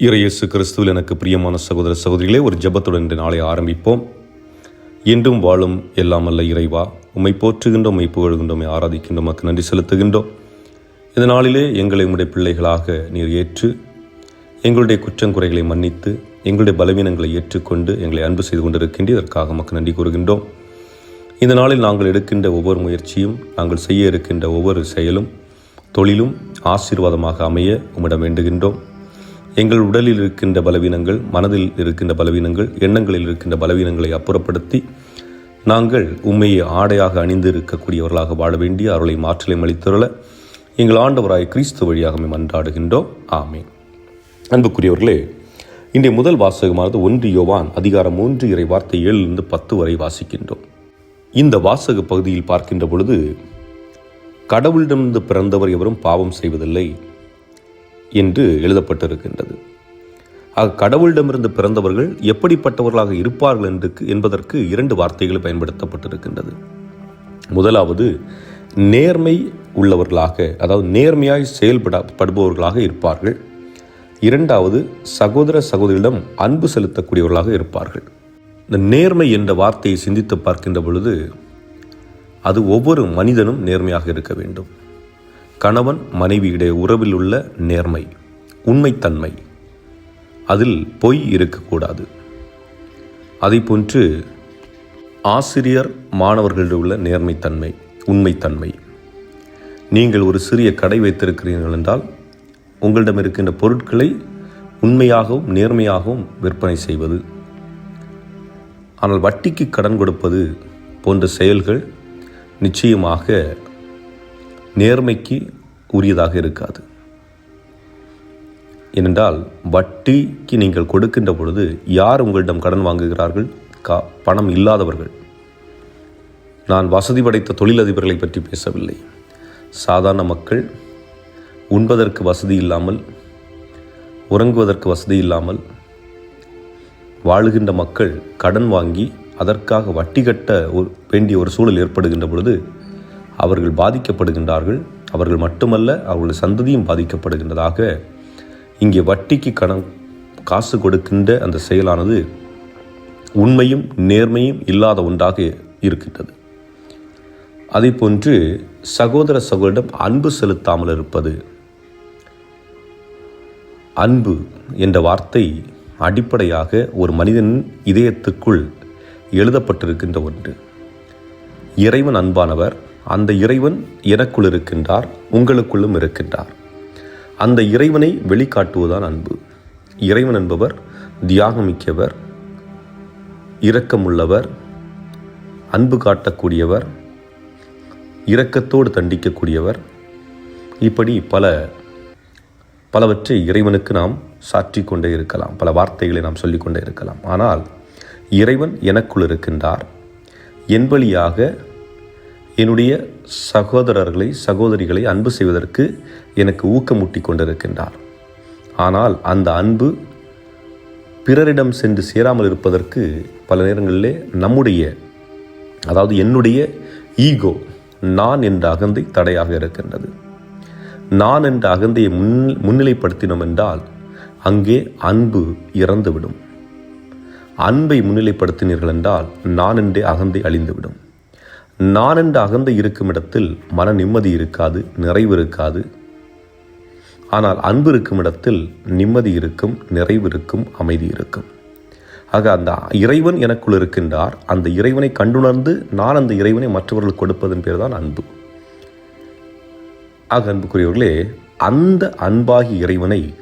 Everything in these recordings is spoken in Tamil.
இறையேசு கிறிஸ்துவில் எனக்கு பிரியமான சகோதர சகோதரிகளே ஒரு ஜெபத்துடன் இன்று நாளை ஆரம்பிப்போம். என்றும் வாழும் எல்லாம் அல்ல இறைவா உம்மை போற்றுகின்றோம் உம்மை புகழ்கின்றோம் உம்மை ஆராதிக்கின்றோம் மக்கு நன்றி செலுத்துகின்றோம். இந்த நாளிலே எங்களை உம்முடைய பிள்ளைகளாக நீர் ஏற்று எங்களுடைய குற்றங்குறைகளை மன்னித்து எங்களுடைய பலவீனங்களை ஏற்றுக்கொண்டு எங்களை அன்பு செய்து கொண்டிருக்கின்ற இதற்காக மக்கள் நன்றி கூறுகின்றோம். இந்த நாளில் நாங்கள் எடுக்கின்ற ஒவ்வொரு முயற்சியும் நாங்கள் செய்ய இருக்கின்ற ஒவ்வொரு செயலும் தொழிலும் ஆசீர்வாதமாக அமைய உம்மிடம் வேண்டுகின்றோம். எங்கள் உடலில் இருக்கின்ற பலவீனங்கள் மனதில் இருக்கின்ற பலவீனங்கள் எண்ணங்களில் இருக்கின்ற பலவீனங்களை அப்புறப்படுத்தி நாங்கள் உண்மையை ஆடையாக அணிந்து இருக்கக்கூடியவர்களாக வாழ வேண்டிய அருளை மாற்றலையும் அளித்துள்ள எங்கள் ஆண்டவராய் கிறிஸ்து வழியாக மேம் அன்றாடுகின்றோம். ஆமே அன்புக்குரியவர்களே இன்றைய முதல் வாசகமானது ஒன்று யோவான் அதிகாரம் மூன்று இறை வார்த்தை ஏழிலிருந்து பத்து வரை வாசிக்கின்றோம். இந்த வாசக பகுதியில் பார்க்கின்ற பொழுது கடவுளிடமிருந்து பிறந்தவர் எவரும் பாவம் செய்வதில்லை. என்று எழுதப்பட்டிருக்கின்றது. ஆக கடவுளிடமிருந்து பிறந்தவர்கள் எப்படிப்பட்டவர்களாக இருப்பார்கள் என்று என்பதற்கு இரண்டு வார்த்தைகள் பயன்படுத்தப்பட்டிருக்கின்றது. முதலாவது நேர்மை உள்ளவர்களாக அதாவது நேர்மையாய் செயல்படப்படுபவர்களாக இருப்பார்கள். இரண்டாவது சகோதர சகோதரியிடம் அன்பு செலுத்தக்கூடியவர்களாக இருப்பார்கள். இந்த நேர்மை என்ற வார்த்தையை சிந்தித்து பார்க்கின்ற பொழுது அது ஒவ்வொரு மனிதனும் நேர்மையாக இருக்க வேண்டும். கணவன் மனைவியுடைய உறவில் உள்ள நேர்மை உண்மைத்தன்மை. அதில் பொய் இருக்கக்கூடாது. அதை போன்று ஆசிரியர் மாணவர்களிடம் உள்ள நேர்மைத்தன்மை உண்மைத்தன்மை. நீங்கள் ஒரு சிறிய கடை வைத்திருக்கிறீர்கள் என்றால் உங்களிடம் இருக்கின்ற பொருட்களை உண்மையாகவும் நேர்மையாகவும் விற்பனை செய்வது. ஆனால் வட்டிக்கு கடன் கொடுப்பது போன்ற செயல்கள் நிச்சயமாக நேர்மைக்கு உரியதாக இருக்காது. ஏனென்றால் வட்டிக்கு நீங்கள் கொடுக்கின்ற பொழுது யார் உங்களிடம் கடன் வாங்குகிறார்கள்? கா பணம் இல்லாதவர்கள். நான் வசதி படைத்த தொழிலதிபர்களை பற்றி பேசவில்லை. சாதாரண மக்கள் உண்பதற்கு வசதி இல்லாமல் உறங்குவதற்கு வசதி இல்லாமல் வாழுகின்ற மக்கள் கடன் வாங்கி அதற்காக வட்டி கட்ட வேண்டிய ஒரு சூழல் ஏற்படுகின்ற பொழுது அவர்கள் பாதிக்கப்படுகின்றார்கள். அவர்கள் மட்டுமல்ல அவர்கள் சந்ததியும் பாதிக்கப்படுகின்றதாக இங்கே வட்டிக்கு கணம் காசு கொடுக்கின்ற அந்த செயலானது உண்மையும் நேர்மையும் இல்லாத ஒன்றாக இருக்கின்றது. அதே போன்று சகோதர சகோதரிடம் அன்பு செலுத்தாமல் இருப்பது அன்பு என்ற வார்த்தை அடிப்படையாக ஒரு மனிதனின் இதயத்துக்குள் எழுதப்பட்டிருக்கின்ற ஒன்று. இறைவன் அன்பானவர் அந்த இறைவன் எனக்குள் இருக்கின்றார் உங்களுக்குள்ளும் இருக்கின்றார். அந்த இறைவனை வெளிக்காட்டுவதுதான் அன்பு. இறைவன் என்பவர் தியாகமிக்கவர் இரக்கமுள்ளவர் அன்பு காட்டக்கூடியவர் இரக்கத்தோடு தண்டிக்கக்கூடியவர். இப்படி பல பலவற்றை இறைவனுக்கு நாம் சாற்றி கொண்டே இருக்கலாம். பல வார்த்தைகளை நாம் சொல்லிக்கொண்டே இருக்கலாம். ஆனால் இறைவன் எனக்குள் இருக்கின்றார் என் வழியாக என்னுடைய சகோதரர்களை சகோதரிகளை அன்பு செய்வதற்கு எனக்கு ஊக்கமூட்டி கொண்டிருக்கின்றார். ஆனால் அந்த அன்பு பிறரிடம் சென்று சேராமல் இருப்பதற்கு பல நேரங்களிலே நம்முடைய அதாவது என்னுடைய ஈகோ நான் என்ற அகந்தை தடையாக இருக்கின்றது. நான் என்ற அகந்தையை முன் முன்னிலைப்படுத்தினோம் என்றால் அங்கே அன்பு இறந்துவிடும். அன்பை முன்னிலைப்படுத்தினீர்கள் என்றால் நான் என்றே அகந்தை அழிந்துவிடும். நான் என்று அகந்து இருக்கும் இடத்தில் மன நிம்மதி இருக்காது நிறைவு இருக்காது. ஆனால் அன்பு இருக்கும் இடத்தில் நிம்மதி இருக்கும் நிறைவு இருக்கும் அமைதி இருக்கும். ஆக அந்த இறைவன் எனக்குள் இருக்கின்றார். அந்த இறைவனை கண்டுணர்ந்து நான் அந்த இறைவனை மற்றவர்கள் கொடுப்பதன் பேர் தான் அன்பு. ஆக அன்புக்குரியவர்களே அந்த அன்பாகி இறைவனை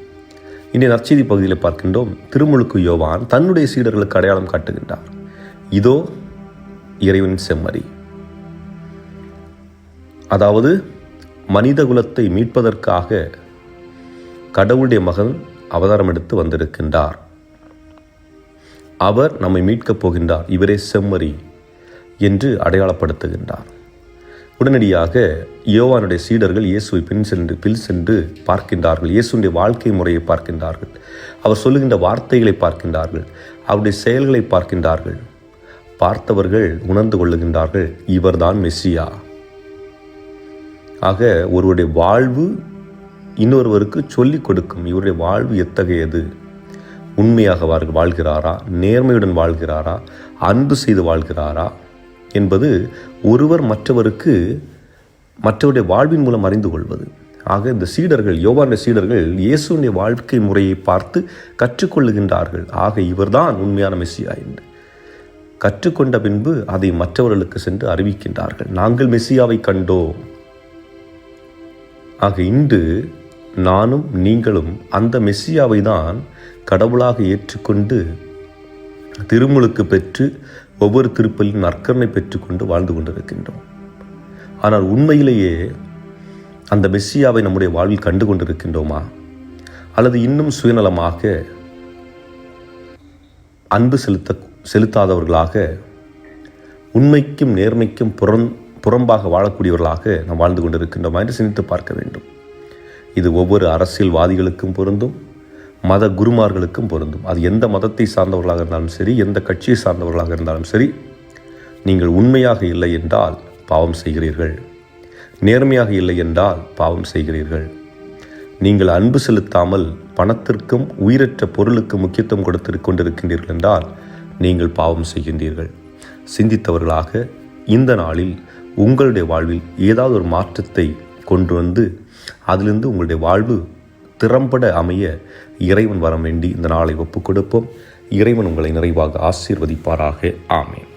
இன்றைய நற்செய்தி பகுதியில் பார்க்கின்றோம். திருமுழுக்கு யோவான் தன்னுடைய சீடர்களுக்கு அடையாளம் காட்டுகின்றார். இதோ இறைவனின் செம்மறி. அதாவது மனித குலத்தை மீட்பதற்காக கடவுளுடைய மகன் அவதாரம் எடுத்து வந்திருக்கின்றார். அவர் நம்மை மீட்கப் போகின்றார். இவரே செம்மறி என்று அடையாளப்படுத்துகின்றார். உடனடியாக யோவானுடைய சீடர்கள் இயேசுவை பின் சென்று பில் சென்று பார்க்கின்றார்கள். இயேசுடைய வாழ்க்கை முறையை பார்க்கின்றார்கள். அவர் சொல்லுகின்ற வார்த்தைகளை பார்க்கின்றார்கள். அவருடைய செயல்களை பார்க்கின்றார்கள். பார்த்தவர்கள் உணர்ந்து கொள்ளுகின்றார்கள். இவர்தான் மெஸ்ஸியா. ஆக ஒருவருடைய வாழ்வு இன்னொருவருக்கு சொல்லிக் கொடுக்கும். இவருடைய வாழ்வு எத்தகையது? உண்மையாக வாழ்கிறாரா? நேர்மையுடன் வாழ்கிறாரா? அன்பு செய்து வாழ்கிறாரா? என்பது ஒருவர் மற்றவருக்கு மற்றவருடைய வாழ்வின் மூலம் அறிந்து கொள்வது. ஆக இந்த சீடர்கள் யோவான சீடர்கள் இயேசுடைய வாழ்க்கை முறையை பார்த்து கற்றுக்கொள்ளுகின்றார்கள். ஆக இவர்தான் உண்மையான மெஸ்ஸியா என்று. கற்றுக்கொண்ட பின்பு அதை மற்றவர்களுக்கு சென்று அறிவிக்கின்றார்கள். நாங்கள் மெஸ்ஸியாவை கண்டோம். ஆக இன்று நானும் நீங்களும் அந்த மெஸ்ஸியாவை தான் கடவுளாக ஏற்றுக்கொண்டு திருமுழுக்கு பெற்று ஒவ்வொரு திருப்பலின் நற்கரணை பெற்றுக்கொண்டு வாழ்ந்து கொண்டிருக்கின்றோம். ஆனால் உண்மையிலேயே அந்த மெஸ்ஸியாவை நம்முடைய வாழ்வில் கண்டு கொண்டிருக்கின்றோமா? அல்லது இன்னும் சுயநலமாக அன்பு செலுத்த செலுத்தாதவர்களாக உண்மைக்கும் நேர்மைக்கும் புறம் புறம்பாக வாழக்கூடியவர்களாக நாம் வாழ்ந்து கொண்டிருக்கின்றோமா என்று சிந்தித்து பார்க்க வேண்டும். இது ஒவ்வொரு அரசியல்வாதிகளுக்கும் பொருந்தும் மத குருமார்களுக்கும் பொருந்தும். அது எந்த மதத்தை சார்ந்தவர்களாக இருந்தாலும் சரி எந்த கட்சியை சார்ந்தவர்களாக இருந்தாலும் சரி நீங்கள் உண்மையாக இல்லை என்றால் பாவம் செய்கிறீர்கள். நேர்மையாக இல்லை என்றால் பாவம் செய்கிறீர்கள். நீங்கள் அன்பு செலுத்தாமல் பணத்திற்கும் உயிரற்ற பொருளுக்கு முக்கியத்துவம் கொடுத்து கொண்டிருக்கின்றீர்கள் என்றால் நீங்கள் பாவம் செய்கின்றீர்கள். சிந்தித்தவர்களாக இந்த நாளில் உங்களுடைய வாழ்வில் ஏதாவது ஒரு மாற்றத்தை கொண்டு வந்து அதிலிருந்து உங்களுடைய வாழ்வு திறம்பட அமைய இறைவன் வரம் வேண்டி இந்த நாளை ஒப்புக் கொடுப்போம் இறைவன் உங்களை நிறைவாக ஆசீர்வதிப்பாராக. ஆமேன்.